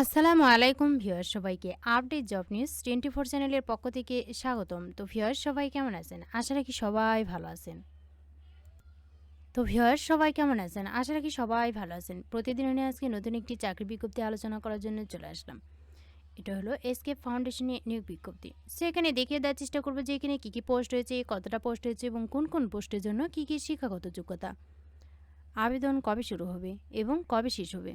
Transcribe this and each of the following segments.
আসসালামু আলাইকুম ভিউয়ার সবাইকে update job news twenty four চ্যানেলের পক্ষ থেকে স্বাগতম। তো ভিউয়ার সবাই কেমন আছেন? আশা রাখি সবাই ভালো আছেন। তো ভিউয়ার সবাই কেমন আছেন? আশা রাখি সবাই ভালো আছেন। প্রতিদিন নিয়ে আজকে নতুন একটি চাকরি বিজ্ঞপ্তি আলোচনা করার জন্য চলে আসলাম। এটা হলো এসকে ফাউন্ডেশনের নিয়োগ বিজ্ঞপ্তি। সেখানে দেখিয়ে দেওয়ার চেষ্টা করব যে এখানে কী কী পোস্ট হয়েছে কতটা পোস্ট হয়েছে এবং কোন কোন পোস্টের জন্য কী কী শিক্ষাগত যোগ্যতা। আবেদন কবে শুরু হবে এবং কবে শেষ হবে?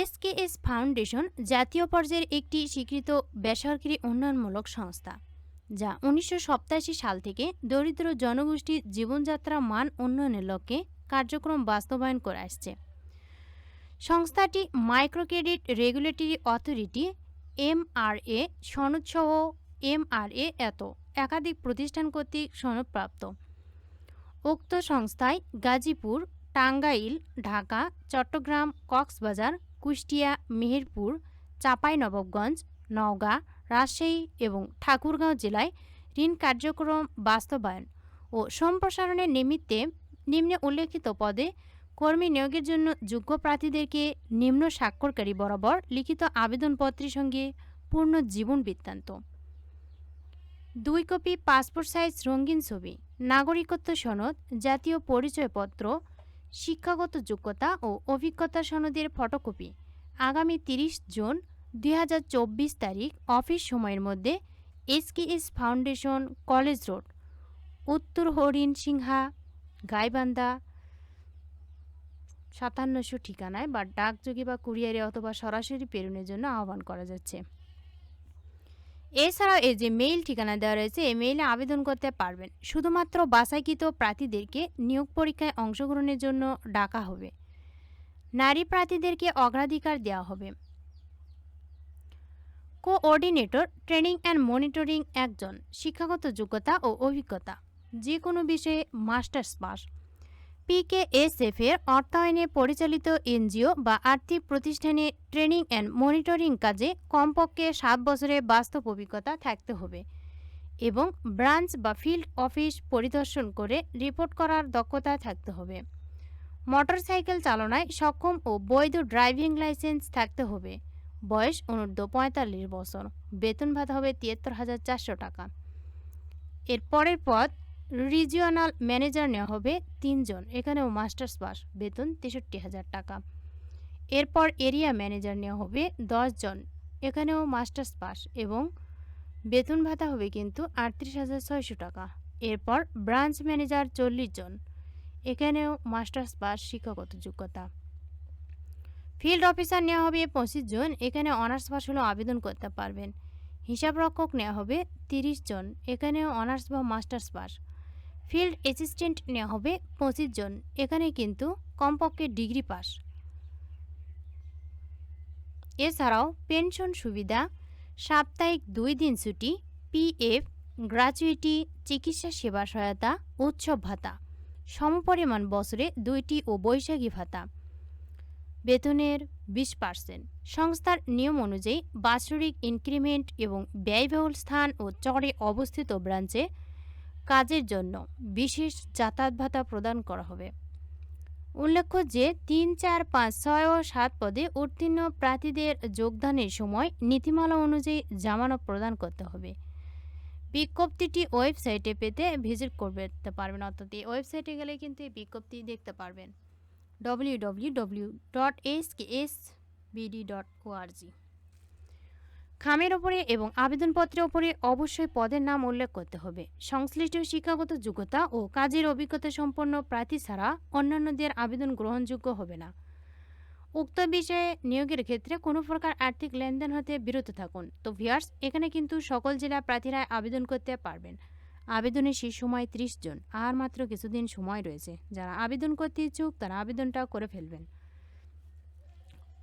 এসকেএস ফাউন্ডেশন জাতীয় পর্যায়ের একটি স্বীকৃত বেসরকারি উন্নয়নমূলক সংস্থা, যা উনিশশো সাতাশি সাল থেকে দরিদ্র জনগোষ্ঠীর জীবনযাত্রা মান উন্নয়নের লক্ষ্যে কার্যক্রম বাস্তবায়ন করে আসছে। সংস্থাটি মাইক্রোক্রেডিট রেগুলেটরি অথরিটি, এমআরএ, সনদসহ এমআরএ এত একাধিক প্রতিষ্ঠান কর্তৃক সনদপ্রাপ্ত। উক্ত সংস্থায় গাজীপুর, টাঙ্গাইল, ঢাকা, চট্টগ্রাম, কক্সবাজার কুষ্টিয়া, মেহেরপুর চাঁপাইনবাবগঞ্জ নওগাঁ, রাজশাহী এবং ঠাকুরগাঁও জেলায় ঋণ কার্যক্রম বাস্তবায়ন ও সম্প্রসারণের নিমিত্তে নিম্নে উল্লেখিত পদে কর্মী নিয়োগের জন্য যোগ্য প্রার্থীদেরকে নিম্ন স্বাক্ষরকারী বরাবর লিখিত আবেদনপত্রের সঙ্গে পূর্ণ জীবন বৃত্তান্ত। দুই কপি পাসপোর্ট সাইজ রঙিন ছবি, নাগরিকত্ব সনদ, জাতীয় পরিচয়পত্র শিক্ষাগত যোগ্যতা ও অভিজ্ঞতা সনদের ফটোকপি। আগামী তিরিশ জুন দুই হাজার চব্বিশ তারিখ অফিস সময়ের মধ্যে এসকেএস ফাউন্ডেশন কলেজ রোড, উত্তর হরিণ সিংহা, গাইবান্ধা, সাতান্নশো ঠিকানায় বা ডাকযোগে বা কুরিয়ারে অথবা সরাসরি প্রেরণের জন্য আহ্বান করা যাচ্ছে। এছাড়াও এই যে মেইল ঠিকানা দেওয়া রয়েছে, এই মেইলে আবেদন করতে পারবেন। শুধুমাত্র বাছাইকৃত প্রার্থীদেরকে নিয়োগ পরীক্ষায় অংশগ্রহণের জন্য ডাকা হবে। নারী প্রার্থীদেরকে অগ্রাধিকার দেওয়া হবে। কোঅর্ডিনেটর, ট্রেনিং অ্যান্ড মনিটরিং একজন, শিক্ষাগত যোগ্যতা ও অভিজ্ঞতা যে কোনো বিষয়ে মাস্টার্স পাস। পিকেএসএফ এর অর্থায়নে পরিচালিত এনজিও বা আর্থিক প্রতিষ্ঠানে ট্রেনিং অ্যান্ড মনিটরিং কাজে কমপক্ষে সাত বছরের বাস্তব অভিজ্ঞতা থাকতে হবে এবং ব্রাঞ্চ বা ফিল্ড অফিস পরিদর্শন করে রিপোর্ট করার দক্ষতা থাকতে হবে। মোটরসাইকেল চালনায় সক্ষম ও বৈধ ড্রাইভিং লাইসেন্স থাকতে হবে। বয়স অনূর্ধ্ব পঁয়তাল্লিশ বছর। বেতন ভাতা হবে তিয়াত্তর হাজার চারশো টাকা। এর পরের পদ রিজিওনাল ম্যানেজার নেওয়া হবে তিনজন। এখানেও মাস্টার্স পাস, বেতন তেষট্টি হাজার টাকা। এরপর এরিয়া ম্যানেজার নেওয়া হবে জন এখানেও মাস্টার্স পাস এবং বেতন ভাতা হবে কিন্তু আটত্রিশ হাজার ছয়শো টাকা। এরপর ব্রাঞ্চ ম্যানেজার চল্লিশ জন এখানেও মাস্টার্স পাস, শিক্ষাগত যোগ্যতা। ফিল্ড অফিসার নেওয়া হবে পঁচিশ জন এখানে অনার্স পাস হলেও আবেদন করতে পারবেন। হিসাবরক্ষক নেওয়া হবে তিরিশ জন এখানেও অনার্স বা মাস্টার্স পাস। ফিল্ড অ্যাসিস্ট্যান্ট নেওয়া হবে পঁচিশ জন। এখানে কিন্তু কমপক্ষে ডিগ্রি পাস। এছাড়াও পেনশন সুবিধা, সাপ্তাহিক দুই দিন ছুটি, পিএফ, গ্র্যাচুইটি, চিকিৎসা সেবা সহায়তা, উৎসব ভাতা, সমপরিমাণ বছরে দুইটি ও বৈশাখী ভাতা। বেতনের বিশ পার্সেন্ট। সংস্থার নিয়ম অনুযায়ী বাৎসরিক ইনক্রিমেন্ট এবং ব্যয়বহুল স্থান ও চরে অবস্থিত ব্রাঞ্চে কাজের জন্য বিশেষ যাতায়াত ভাতা প্রদান করা হবে। উল্লেখ্য যে তিন চার পাঁচ ছয় ও সাত পদে উত্তীর্ণ প্রার্থীদের যোগদানের সময় নীতিমালা অনুযায়ী জামানত প্রদান করতে হবে। বিজ্ঞপ্তিটি ওয়েবসাইটে পেতে ভিজিট করতে পারবেন, অর্থাৎ এই ওয়েবসাইটে গেলে কিন্তু এই বিজ্ঞপ্তি দেখতে পারবেন। W W W dot S K S BD dot ORG খামের ওপরে এবং আবেদনপত্রের ওপরে অবশ্যই পদের নাম উল্লেখ করতে হবে। সংশ্লিষ্ট শিক্ষাগত যোগ্যতা ও কাজের অভিজ্ঞতা সম্পন্ন প্রার্থী ছাড়া অন্যান্যদের আবেদন গ্রহণযোগ্য হবে না। উক্ত বিষয়ে নিয়োগের ক্ষেত্রে কোনো প্রকার আর্থিক লেনদেন হতে বিরত থাকুন। তো ভিয়ার্স এখানে কিন্তু সকল জেলা প্রার্থীরা আবেদন করতে পারবেন। আবেদনের শেষ সময় ত্রিশ জন, আর মাত্র কিছুদিন সময় রয়েছে। যারা আবেদন করতে ইচ্ছুক, তারা আবেদনটা করে ফেলবেন।